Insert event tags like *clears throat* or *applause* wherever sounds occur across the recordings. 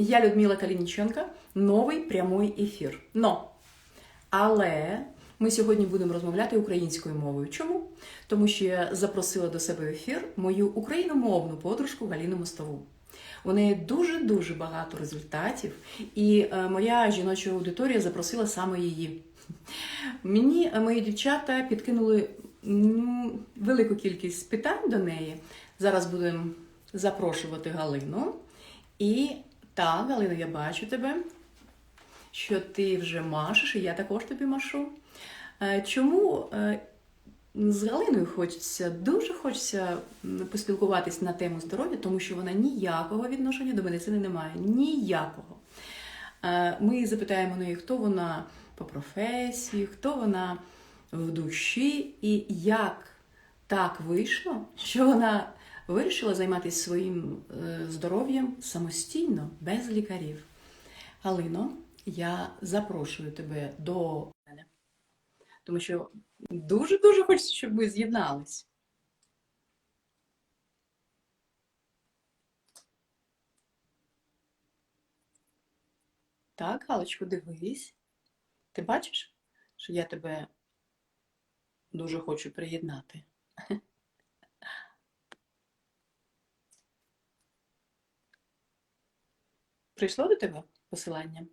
Я Людмила Калініченка, новий прямий ефір. Но, але ми сьогодні будемо розмовляти українською мовою. Чому? Тому що я запросила до себе в ефір мою україномовну подружку Галіну Мостову. У неї дуже-дуже багато результатів, і е, моя жіноча аудиторія запросила саме її. Мені е, мої дівчата підкинули велику кількість питань до неї. Зараз будемо запрошувати Галину. І так, Галина, я бачу тебе, що ти вже машеш, і я також тобі машу. Е, Чому е, з Галиною хочеться, дуже хочеться поспілкуватись на тему здоров'я, тому що вона ніякого відношення до медицини не має. Ніякого. Е, Ми запитаємо неї, хто вона по професії, хто вона в душі, і як так вийшло, що вона вирішила займатися своїм е, здоров'ям самостійно, без лікарів. Галино, я запрошую тебе до мене, тому що дуже-дуже хочеться, щоб ми з'єднались. Так, Галочко, дивись. Ти бачиш, що я тебе дуже хочу приєднати? Прийшло до тебе посилання?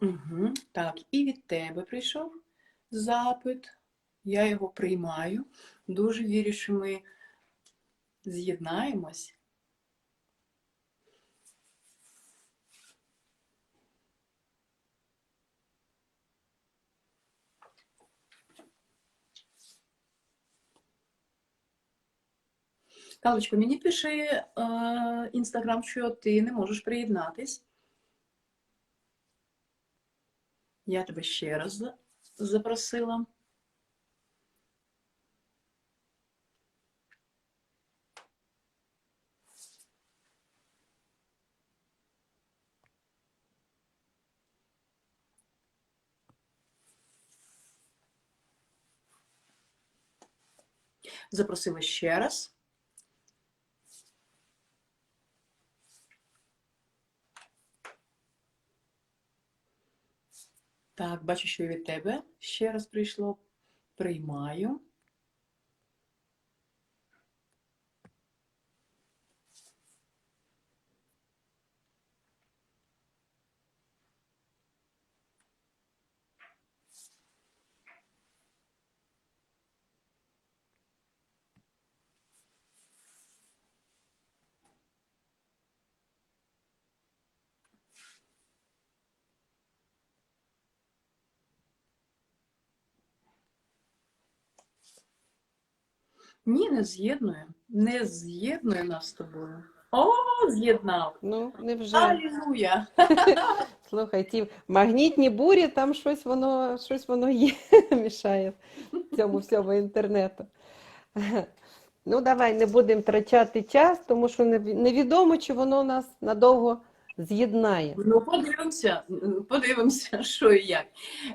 Угу. Так, і від тебе прийшов запит. Я його приймаю. Дуже вірю, що ми з'єднаємось. Калочко, мені пиши е, інстаграм, що ти не можеш приєднатись. Я тебе ще раз запросила. Запросила ще раз. Так, бачу, що і від тебе ще раз прийшло. Приймаю. Ні, не з'єднує. Не з'єднує нас з тобою. О, з'єднав. Ну, невже. Алілуя. *laughs* Слухай, ті магнітні бурі, там щось воно, щось воно є, *laughs* мішає цьому всьому інтернету. Ну, давай не будемо втрачати час, тому що невідомо, чи воно нас надовго з'єднає. Ну, подивимося, подивимося, *laughs* що і як.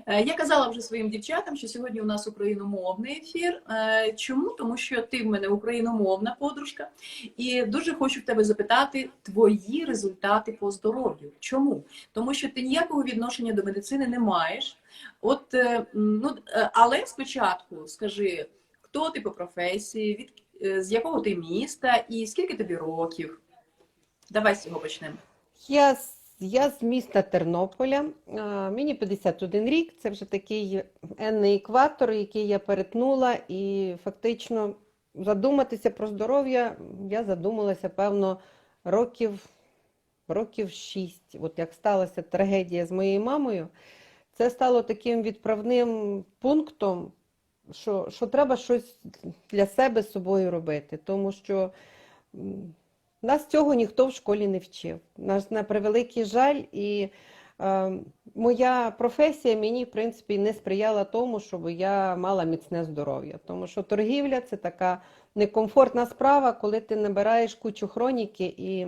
Е, Я казала вже своїм дівчатам, що сьогодні у нас україномовний ефір. Е, Чому? Тому що ти в мене україномовна подружка, і дуже хочу в тебе запитати твої результати по здоров'ю. Чому? Тому що ти ніякого відношення до медицини не маєш. От, е, ну, але спочатку скажи, хто ти по професії, від, з якого ти міста і скільки тобі років? Давай з цього почнемо. Я, я з міста Тернополя, мені 51 рік, це вже такий енний екватор, який я перетнула, і фактично задуматися про здоров'я я задумалася, певно, років, років 6. От як сталася трагедія з моєю мамою, це стало таким відправним пунктом, що, що треба щось для себе з собою робити, тому що. Нас цього ніхто в школі не вчив. Нас на превеликий жаль, і е, моя професія мені, в принципі, не сприяла тому, щоб я мала міцне здоров'я. Тому що торгівля це така некомфортна справа, коли ти набираєш кучу хроніки і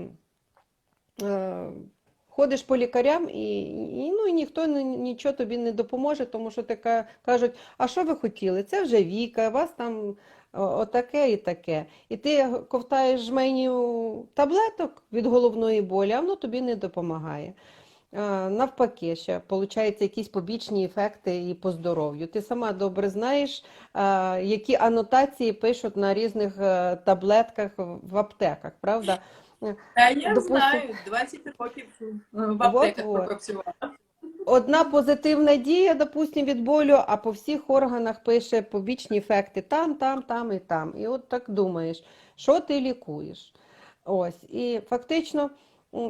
е, ходиш по лікарям, і, і, ну, ніхто нічого тобі не допоможе, тому що ти кажуть, а що ви хотіли? Це вже віка, вас там отаке і таке. І ти ковтаєш жменю таблеток від головної болі, а воно тобі не допомагає. Навпаки, ще виходить якісь побічні ефекти і по здоров'ю. Ти сама добре знаєш, які анотації пишуть на різних е, таблетках в аптеках, правда? Та я Допустим- знаю, 20 років в аптеках Вот-вот. пропрацювала. Одна позитивна дія, допустим, від болю, а по всіх органах пише побічні ефекти там, там, там і там. І от так думаєш, що ти лікуєш? Ось. І фактично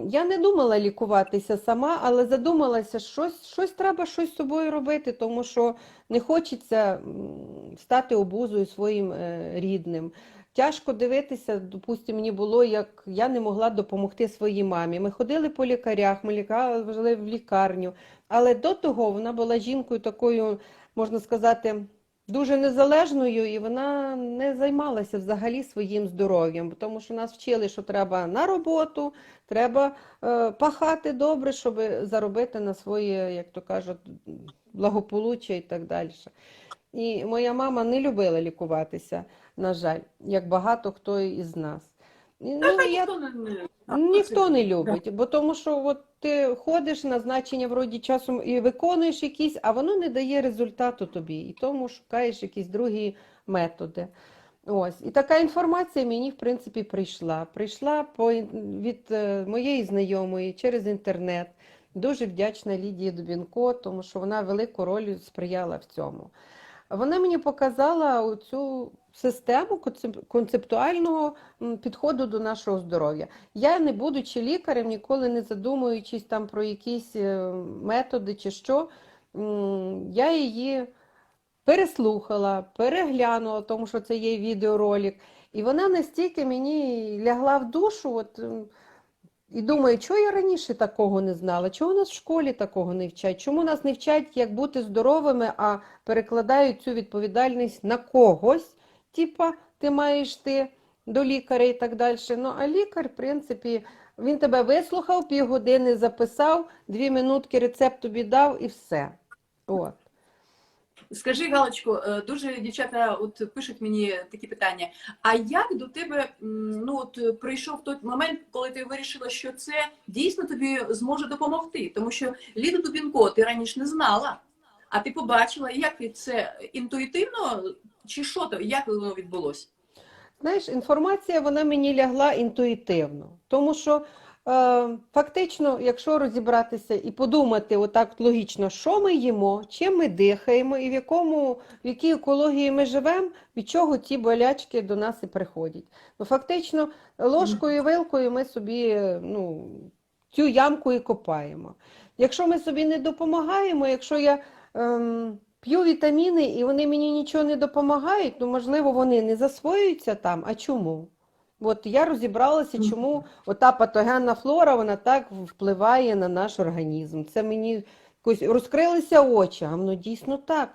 я не думала лікуватися сама, але задумалася, щось, щось треба щось з собою робити, тому що не хочеться стати обузою своїм е, рідним. Тяжко дивитися, допустимо, мені було, як я не могла допомогти своїй мамі. Ми ходили по лікарях, ми лікали в лікарню. Але до того вона була жінкою такою, можна сказати, дуже незалежною, і вона не займалася взагалі своїм здоров'ям, тому що нас вчили, що треба на роботу, треба е, пахати добре, щоб заробити на своє, як то кажуть, благополуччя і так далі. І моя мама не любила лікуватися, на жаль, як багато хто із нас. Ну, я ніхто не, не... Ніхто не любить, бо тому що от ти ходиш назначення вроді часом і виконуєш якісь, а воно не дає результату тобі, і тому шукаєш якісь другі методи. Ось. І така інформація мені, в принципі, прийшла. Прийшла по, від е, моєї знайомої через інтернет. Дуже вдячна Лідії Дубінко, тому що вона велику роль сприяла в цьому. Вона мені показала цю систему концептуального підходу до нашого здоров'я. Я, не будучи лікарем, ніколи не задумуючись там про якісь е, методи чи що, я її переслухала, переглянула, тому що це є відеоролик. І вона настільки мені лягла в душу. От, і думаю, чого я раніше такого не знала, чого нас в школі такого не вчать, чому нас не вчать, як бути здоровими, а перекладають цю відповідальність на когось, типа ти маєш ти до лікаря і так далі. Ну, а лікар, в принципі, він тебе вислухав, півгодини записав, дві минутки рецепт тобі дав і все. От. Скажи, Галочко, е, дуже дівчата от пишуть мені такі питання. А як до тебе ну от е, прийшов той момент, коли ти вирішила, що це дійсно тобі зможе допомогти? Тому що Ліду Дубінко ти раніше не знала, а ти побачила, як це інтуїтивно чи що то, як воно відбулося? Знаєш, інформація вона мені лягла інтуїтивно, тому що фактично, якщо розібратися і подумати отак логічно, що ми їмо, чим ми дихаємо і в якому, в якій екології ми живемо, від чого ті болячки до нас і приходять. Ну, фактично, ложкою і вилкою ми собі е, ну, цю ямку і копаємо. Якщо ми собі не допомагаємо, якщо я ем, п'ю вітаміни і вони мені нічого не допомагають, ну можливо, вони не засвоюються там. А чому? От я розібралася, чому ота патогенна флора вона так впливає на наш організм. Це мені якось розкрилися очі, а воно дійсно так.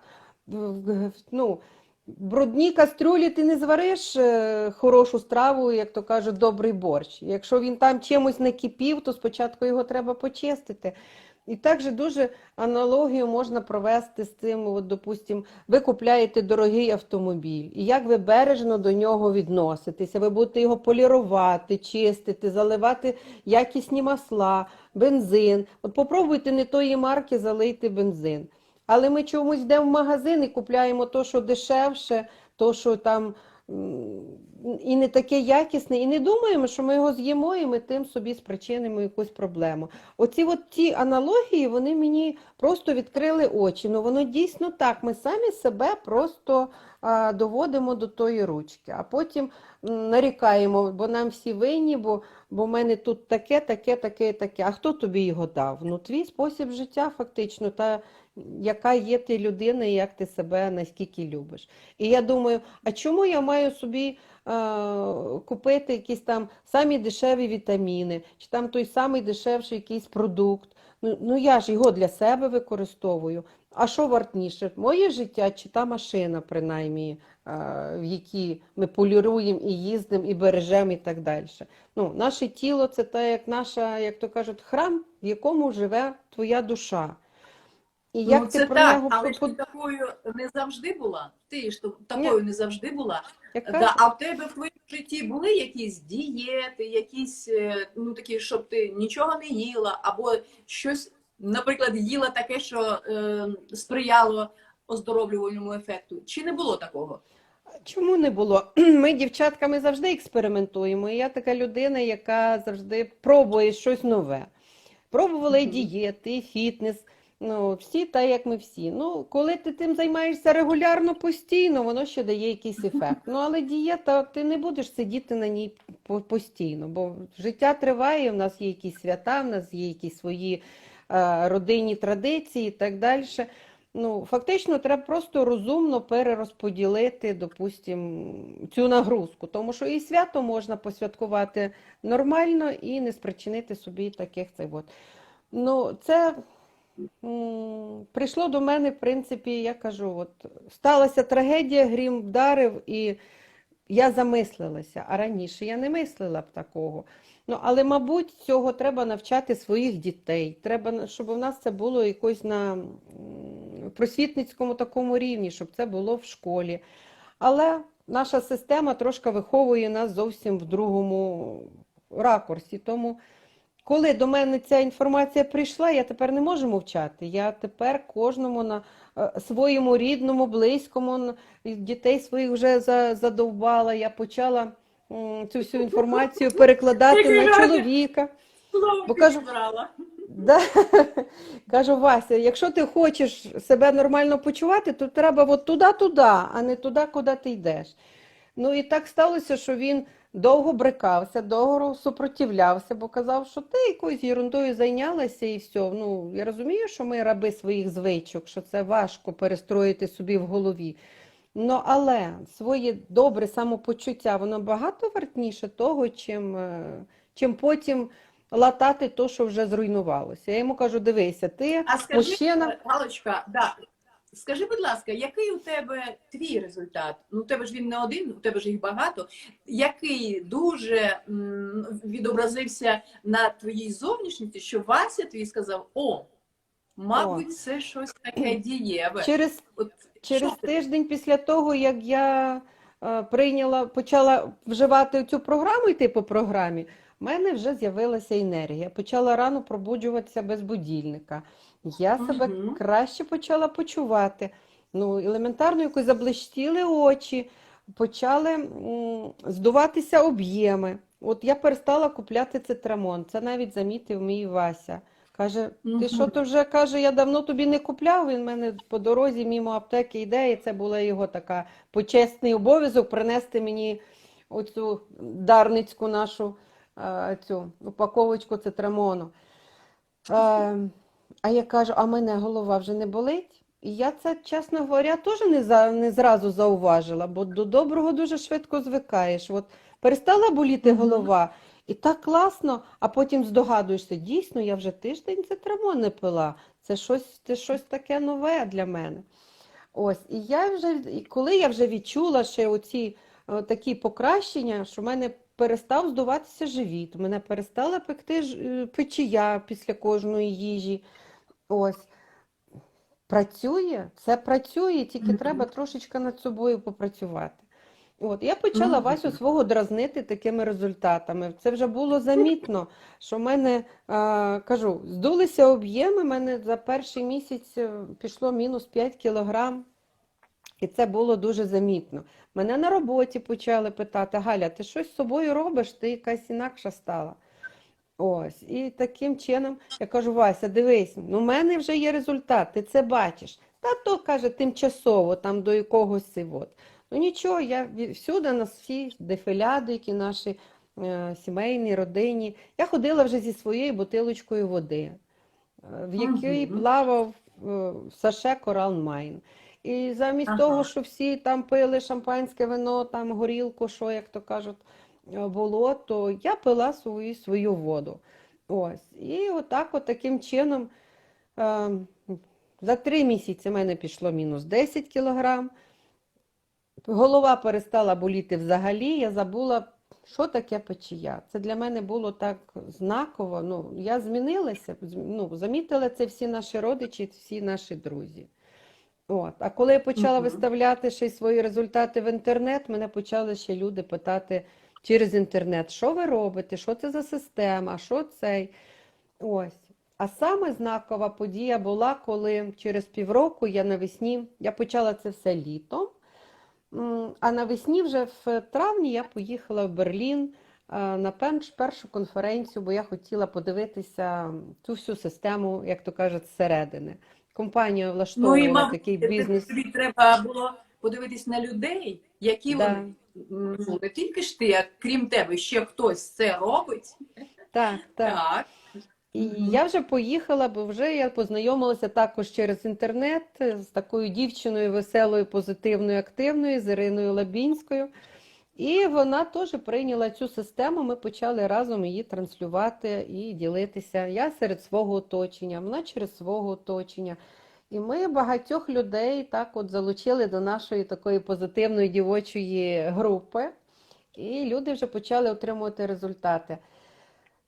Ну, в брудній кастрюлі ти не звариш е, хорошу страву, як то кажуть, добрий борщ. Якщо він там чимось накипів, то спочатку його треба почистити. І також дуже аналогію можна провести з цим, от, допустим, ви купляєте дорогий автомобіль, і як ви бережно до нього відноситеся, ви будете його полірувати, чистити, заливати якісні масла, бензин. От попробуйте не тої марки залийте бензин. Але ми чомусь йдемо в магазин і купляємо то, що дешевше, то, що там і не таке якісне, і не думаємо, що ми його з'їмо, і ми тим собі спричинимо якусь проблему. Оці от ті аналогії, вони мені просто відкрили очі. Ну воно дійсно так. Ми самі себе просто а, доводимо до тої ручки, а потім нарікаємо, бо нам всі винні, бо, бо в мене тут таке, таке, таке, таке. А хто тобі його дав? Ну, твій спосіб життя, фактично, та яка є ти людина і як ти себе наскільки любиш. І я думаю, а чому я маю собі е, купити якісь там самі дешеві вітаміни, чи там той самий дешевший якийсь продукт? Ну, ну я ж його для себе використовую. А що вартніше? Моє життя чи та машина, принаймні, е, в якій ми поліруємо і їздимо, і бережемо, і так далі. Ну, наше тіло це та як наша, як то кажуть, храм, в якому живе твоя душа. І як ну, ти про так, нього але ж ти такою не завжди була. Ти ж такою не завжди була. яка- Да, а в тебе в твоєму житті були якісь дієти, якісь е, ну такі, щоб ти нічого не їла, або щось, наприклад, їла таке, що е, сприяло оздоровлювальному ефекту. Чи не було такого? Чому не було? *clears throat* Ми, дівчатка, ми завжди експериментуємо. І я така людина, яка завжди пробує щось нове. Пробувала і дієти, і фітнес. Ну, всі так, як ми всі. Ну, коли ти тим займаєшся регулярно, постійно, воно ще дає якийсь *laughs* ефект. Ну, але дієта, ти не будеш сидіти на ній постійно, бо життя триває, в нас є якісь свята, в нас є якісь свої е, родинні традиції і так далі. Ну, фактично, треба просто розумно перерозподілити, допустим, цю нагрузку, тому що і свято можна посвяткувати нормально і не спричинити собі таких цей от. Ну, це прийшло до мене, в принципі, я кажу, от сталася трагедія, грім вдарив, і я замислилася, а раніше я не мислила б такого. Ну, але, мабуть, цього треба навчати своїх дітей. Треба, щоб у нас це було якось на просвітницькому такому рівні, щоб це було в школі. Але наша система трошки виховує нас зовсім в другому ракурсі. Тому, коли до мене ця інформація прийшла, я тепер не можу мовчати. Я тепер кожному на е, своєму рідному, близькому, дітей своїх вже задовбала. Я почала цю всю інформацію перекладати на чоловіка. Бо кажу- Да. *laughs* Кажу, Вася, якщо ти хочеш себе нормально почувати, то треба от туди-туди, а не туди, куди ти йдеш. Ну і так сталося, що він довго брикався, довго супротивлявся, бо казав, що ти якоюсь ерундою зайнялася і все. Ну, я розумію, що ми раби своїх звичок, що це важко перестроїти собі в голові. Ну, але своє добре самопочуття, воно багато вартніше того, чим, е, чим потім латати то, що вже зруйнувалося. Я йому кажу: дивися, ти А скажи, мужчина. Галочка, да. Скажи, будь ласка, який у тебе твій результат? Ну, у тебе ж він не один, у тебе ж їх багато. Який дуже м, відобразився на твоїй зовнішності, що Вася твій сказав: о, мабуть, це щось таке дієве. Через От, Через тиждень після того, як я е, прийняла, почала вживати цю програму, йти по програмі, в мене вже з'явилася енергія. Почала рано пробуджуватися без будильника. Я себе Мгм. краще почала почувати. Ну, елементарно якось заблищили очі, почали м, здуватися об'єми. От я перестала купляти цитрамон. Це навіть замітив мій Вася. Каже, ти що то вже каже, я давно тобі не купляв. Він в мене по дорозі мимо аптеки йде, і це була його така почесний обов'язок принести мені оцю дарницьку нашу цю упаковочку цитрамону. Е, а я кажу, а мене голова вже не болить? І я це, чесно говоря, теж не, за, не зразу зауважила, бо до доброго дуже швидко звикаєш. От перестала боліти голова, і так класно, а потім здогадуєшся, дійсно, я вже тиждень цитрамон не пила. Це щось, це щось таке нове для мене. Ось, і я вже, і коли я вже відчула ще оці е, такі покращення, що в мене перестав здуватися живіт, мене перестала пекти е, печія після кожної їжі. Ось. Працює, все працює, тільки Мгм. треба трошечки над собою попрацювати. От, я почала Мгм. Васю свого дразнити такими результатами. Це вже було замітно, що в мене, е, кажу, здулися об'єми, в мене за перший місяць е, пішло мінус 5 кілограм, і це було дуже замітно. Мене на роботі почали питати, Галя, ти щось з собою робиш, ти якась інакша стала. Ось, і таким чином я кажу, Вася, дивись, ну в мене вже є результат, ти це бачиш. Та то каже тимчасово, там до якогось от. Ну нічого, я всюди нас всі дефіляди, які наші е, сімейні, родинні. Я ходила вже зі своєю бутилочкою води, е, в якій плавав е, саше Корал Майн. І замість Ага. того, що всі там пили шампанське вино, там горілку, що, як то кажуть, е, було, то я пила свою, свою воду. Ось. І отак, от таким чином е, За три місяці в мене пішло мінус 10 кілограм. Голова перестала боліти взагалі. Я забула, що таке печія. Це для мене було так знаково. Ну, я змінилася, ну, замітили це всі наші родичі, всі наші друзі. От. А коли я почала Мгм. виставляти ще й свої результати в інтернет, мене почали ще люди питати через інтернет, що ви робите, що це за система, що цей. Ось. А саме знакова подія була, коли через півроку я навесні, я почала це все літом, а навесні вже в травні я поїхала в Берлін е, на першу конференцію, бо я хотіла подивитися цю всю систему, як то кажуть, зсередини. Компанія Ну і такий бізнес. тобі треба було подивитись на людей, які Да. вони ну, не тільки ж ти, а крім тебе, ще хтось це робить. Так, так. Так. І я вже поїхала, бо вже я познайомилася також через інтернет з такою дівчиною веселою, позитивною, активною, з Іриною Лабінською. І вона теж прийняла цю систему. Ми почали разом її транслювати і ділитися. Я серед свого оточення, вона через свого оточення. І ми багатьох людей так от залучили до нашої такої позитивної дівочої групи. І люди вже почали отримувати результати.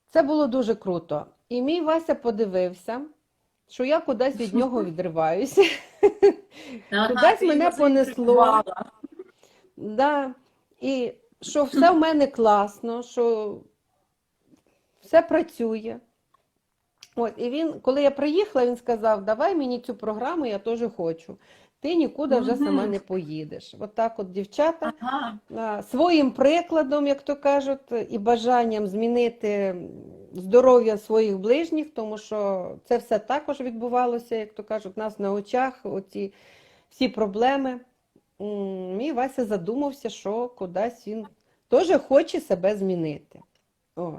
Це було дуже круто. І мій Вася подивився, що я кудись від нього *laughs* відриваюся. Кудись мене понесло. Да. І що все в мене класно, що все працює. От, і він, коли я приїхала, він сказав: давай мені цю програму, я теж хочу. Ти нікуди вже сама не поїдеш. От так от дівчата Ага. своїм прикладом, як то кажуть, і бажанням змінити здоров'я своїх ближніх, тому що це все також відбувалося, як то кажуть, у нас на очах, оці всі проблеми. Мій Вася задумався, що кудись він теж хоче себе змінити. От.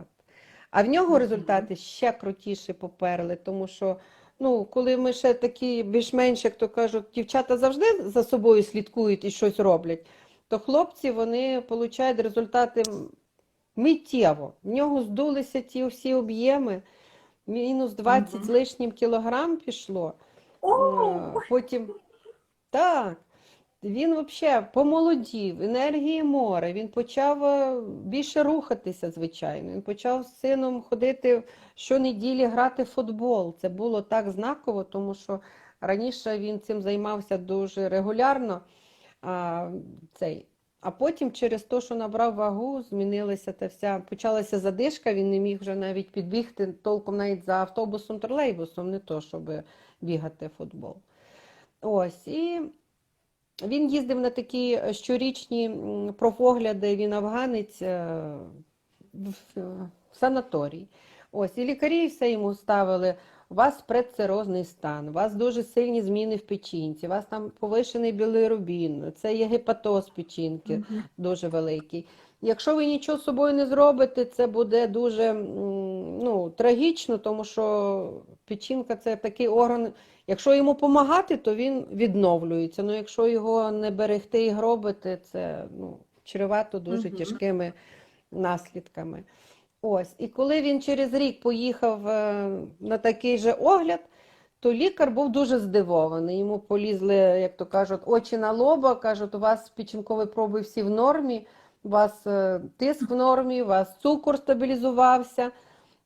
А в нього результати ще крутіші поперли, тому що ну, коли ми ще такі більш-менш, як то кажуть, дівчата завжди за собою слідкують і щось роблять, то хлопці вони отримують результати миттєво. В нього здулися ті всі об'єми, мінус 20 Мгм. з лишнім кілограм пішло. О, Е, Потім так, він взагалі помолодів, енергії море, він почав е, більше рухатися, звичайно. Він почав з сином ходити щонеділі грати в футбол. Це було так знаково, тому що раніше він цим займався дуже регулярно. А, цей. А потім через те, що набрав вагу, змінилася та вся, почалася задишка, він не міг вже навіть підбігти толком навіть за автобусом, тролейбусом, не то, щоб бігати в футбол. Ось, і він їздив на такі щорічні м, профогляди, він афганець е, в санаторій. Ось, і лікарі все йому ставили. У вас предцирозний стан, у вас дуже сильні зміни в печінці, у вас там повишений білирубін, це є гепатоз печінки дуже великий. Якщо ви нічого з собою не зробите, це буде дуже ну, трагічно, тому що печінка це такий орган. Якщо йому допомагати, то він відновлюється. Ну, якщо його не берегти і гробити, це ну, чревато дуже Мгм. тяжкими наслідками. Ось. І коли він через рік поїхав е, на такий же огляд, то лікар був дуже здивований. Йому полізли, як то кажуть, очі на лоба, кажуть, у вас печінкові проби всі в нормі, у вас е, тиск в нормі, у вас цукор стабілізувався.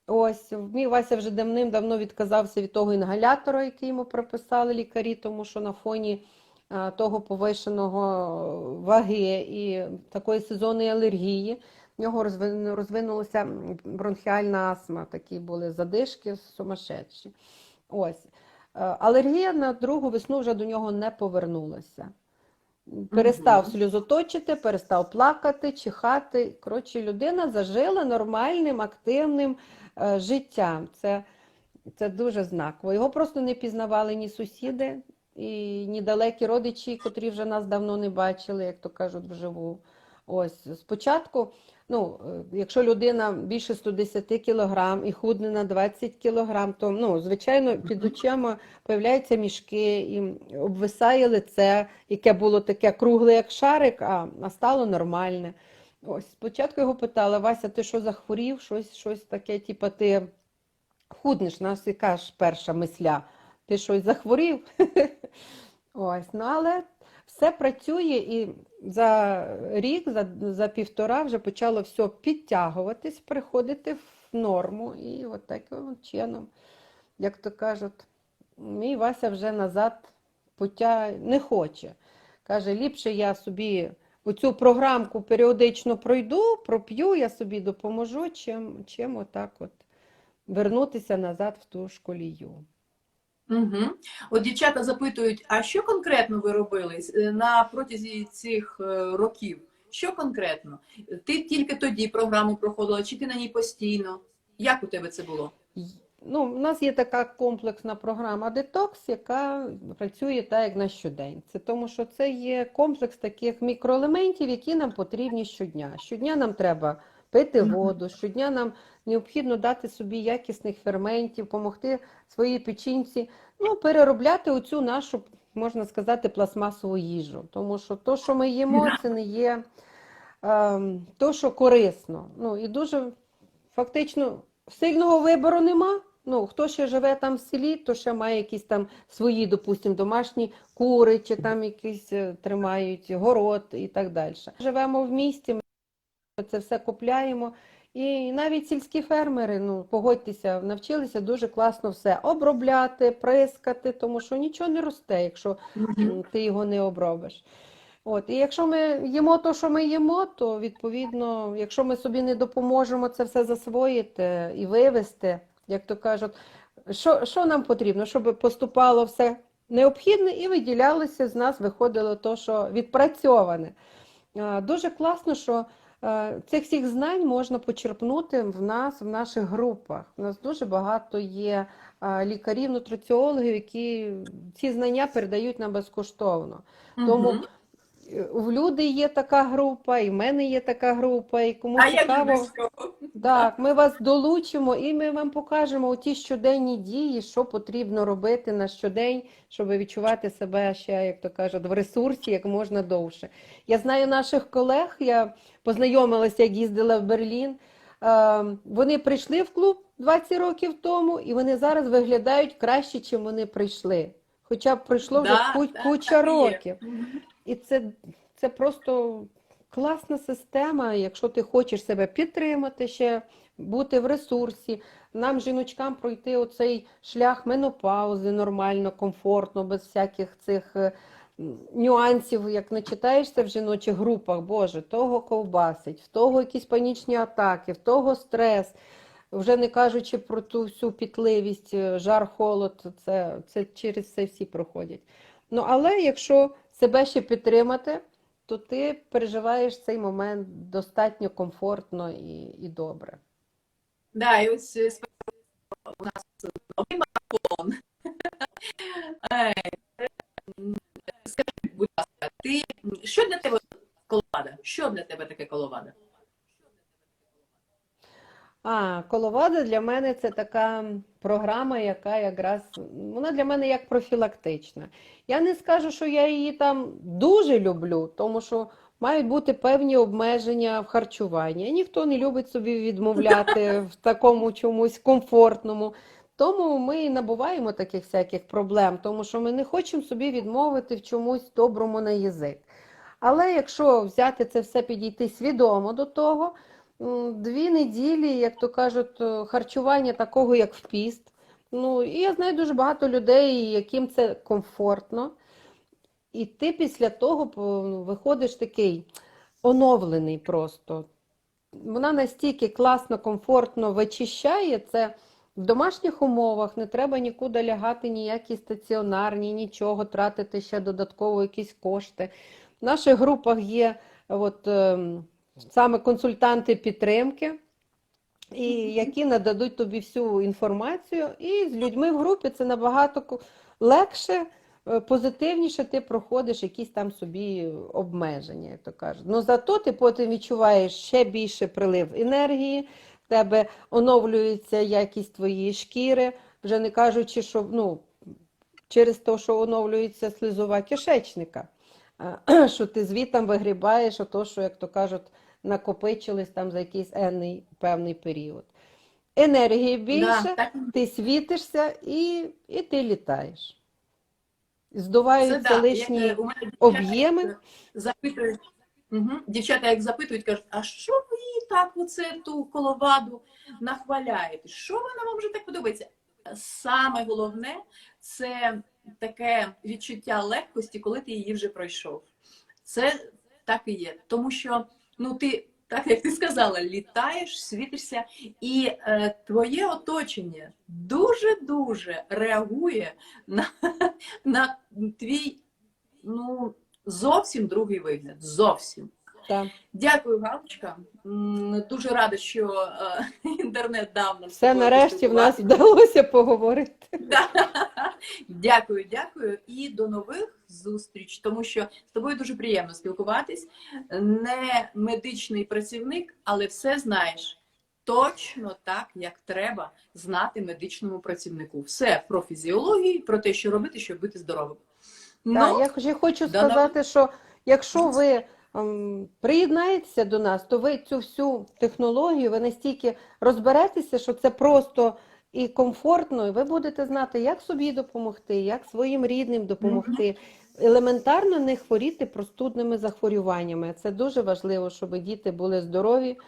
Ось, мій Вася вже давним-давно відказався від того інгалятора, який йому прописали лікарі, тому що на фоні того повишеного ваги і такої сезонної алергії в нього розвинулася бронхіальна астма, такі були задишки сумасшедші. Ось. Е, Алергія на другу весну вже до нього не повернулася. Перестав сльозоточити, перестав плакати, чихати. Коротше, людина зажила нормальним, активним е, життям. Це, це дуже знаково. Його просто не пізнавали ні сусіди, і ні далекі родичі, котрі вже нас давно не бачили, як то кажуть, вживу. Ось спочатку, ну, е, якщо людина більше 110 кілограм і худне на 20 кілограм, то ну, звичайно під очима появляються мішки, і обвисає лице, яке було таке кругле, як шарик, а, а стало нормальне. Ось спочатку його питала, Вася, ти що захворів? Щось, щось таке, типу, ти худнеш, нас яка ж перша мисля. ти щось захворів. *laughs* Ось, ну але все працює і за рік, за, за півтора вже почало все підтягуватись, приходити в норму. І от таким чином, як то кажуть, мій Вася вже назад пуття не хоче. Каже, ліпше я собі оцю програмку періодично пройду, проп'ю, я собі допоможу, чим, чим отак от вернутися назад в ту ж колію. Угу. От дівчата запитують, а що конкретно ви робили е, на протязі цих е, років? Що конкретно? Ти тільки тоді програму проходила, чи ти на ній постійно? Як у тебе це було? Ну, у нас є така комплексна програма Детокс, яка працює так, як на щодень. Це тому, що це є комплекс таких мікроелементів, які нам потрібні щодня. Щодня нам треба пити воду, щодня нам необхідно дати собі якісних ферментів, допомогти своїй печінці, ну, переробляти оцю нашу, можна сказати, пластмасову їжу. Тому що то, що ми їмо, це не є ем, то, що корисно. Ну, і дуже фактично сильного вибору нема. Ну, хто ще живе там в селі, то ще має якісь там свої, допустимо, домашні кури, чи там якісь е, тримають город і так далі. Живемо в місті, це все купляємо. І навіть сільські фермери, ну погодьтеся, навчилися дуже класно все обробляти, прискати, тому що нічого не росте, якщо ти його не обробиш. От, і якщо ми їмо те, що ми їмо, то відповідно, якщо ми собі не допоможемо це все засвоїти і вивести, як то кажуть, що, що нам потрібно, щоб поступало все необхідне і виділялося з нас, виходило те, що відпрацьоване. Дуже класно, що цих всіх знань можна почерпнути в нас, в наших групах. У нас дуже багато є а, лікарів, нутриціологів, які ці знання передають нам безкоштовно. Тому е, в люди є така група, і в мене є така група, і кому А цікаво, без так, ми вас долучимо і ми вам покажемо ті щоденні дії, що потрібно робити на щодень, щоб відчувати себе ще, як то кажуть, в ресурсі як можна довше. Я знаю наших колег, я познайомилася, як їздила в Берлін. Е, Вони прийшли в клуб 20 років тому, і вони зараз виглядають краще, ніж вони прийшли. Хоча б пройшло вже Да, ку- да, куча так є. І це, це просто класна система, якщо ти хочеш себе підтримати ще, бути в ресурсі. Нам, жіночкам, пройти оцей шлях менопаузи нормально, комфортно, без всяких цих е, нюансів, як начитаєшся в жіночих групах, Боже, того ковбасить, в того якісь панічні атаки, в того стрес. Вже не кажучи про ту всю пітливість, е, жар, холод, це, це через це всі проходять. Ну, але якщо себе ще підтримати, то ти переживаєш цей момент достатньо комфортно і, і добре. Да, і ось е, у нас новий марафон. *laughs* Е, Скажи, будь ласка, ти що для тебе коловада? Що для тебе таке коловада? А, коловада для мене це така програма, яка якраз вона для мене як профілактична. Я не скажу, що я її там дуже люблю, тому що мають бути певні обмеження в харчуванні. Ніхто не любить собі відмовляти *laughs* в такому чомусь комфортному. Тому ми і набуваємо таких всяких проблем, тому що ми не хочемо собі відмовити в чомусь доброму на язик. Але якщо взяти це все, підійти свідомо до того, дві неділі, як то кажуть, е, харчування такого, як в піст. Ну, і я знаю дуже багато людей, яким це комфортно. І ти після того виходиш такий оновлений просто. Вона настільки класно, комфортно вичищає це в домашніх умовах, не треба нікуди лягати, ніякі стаціонарні, нічого, тратити ще додатково якісь кошти. В наших групах є от, ем, саме консультанти підтримки, і які нададуть тобі всю інформацію. І з людьми в групі це набагато легше, е, позитивніше ти проходиш якісь там собі обмеження, як то кажуть. Ну зато ти потім відчуваєш ще більше прилив енергії, в тебе оновлюється якість твоєї шкіри, вже не кажучи, що ну, через те, що оновлюється слизова кишечника, *clears throat* що ти звітом вигрібаєш ото, що, як то кажуть, накопичилось там за якийсь енний певний період. енергії більше, Да, ти світишся і, і ти літаєш. Здуваються це да. лишні Як, е, об'єми. запитують, угу. дівчата як запитують, кажуть, а що ви так оце ту коловаду нахваляєте? Що вона вам вже так подобається? Саме головне це таке відчуття легкості, коли ти її вже пройшов. Це так і є. Тому що ну ти, так як ти сказала, літаєш, світишся, і е, твоє оточення дуже-дуже реагує на, на твій ну, зовсім другий вигляд. Зовсім. Так. Дякую, Галочка. Дуже рада, що е, *laughs* інтернет дав нам Все нарешті в нас вдалося поговорити. *laughs* Да. Дякую, дякую. І до нових зустріч, тому що з тобою дуже приємно спілкуватись. Не медичний працівник, але все знаєш точно так, як треба знати медичному працівнику. Все про фізіологію, про те, що робити, щоб бути здоровим. Так, Ну, я хоч- я хочу сказати, що якщо ви приєднаєтеся до нас, то ви цю всю технологію, ви настільки розберетеся, що це просто і комфортно, і ви будете знати, як собі допомогти, як своїм рідним допомогти. Елементарно не хворіти простудними захворюваннями. Це дуже важливо, щоб діти були здорові.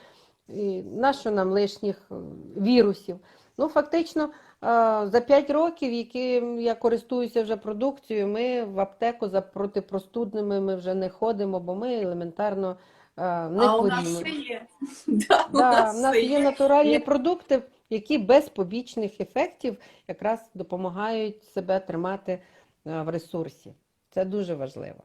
І нащо нам лишніх е, вірусів? Ну, фактично, за 5 років, які я користуюся вже продукцією, ми в аптеку за протипростудними ми вже не ходимо, бо ми елементарно е, не а у нас хворіємо. все є. *laughs* Да, у нас нас є натуральні Є. продукти, які без побічних ефектів якраз допомагають себе тримати е, в ресурсі. Це дуже важливо.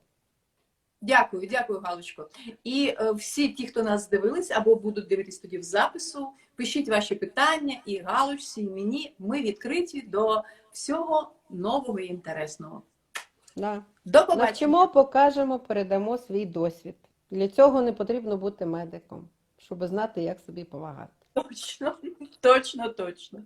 Дякую, дякую, Галочко. І е, всі ті, хто нас дивились або будуть дивитись тоді в запису, пишіть ваші питання і Галочці, і мені. Ми відкриті до всього нового і інтересного. Да. До побачення. Навчимо, покажемо, передамо свій досвід. Для цього не потрібно бути медиком, щоб знати, як собі помагати. Точно, точно, точно.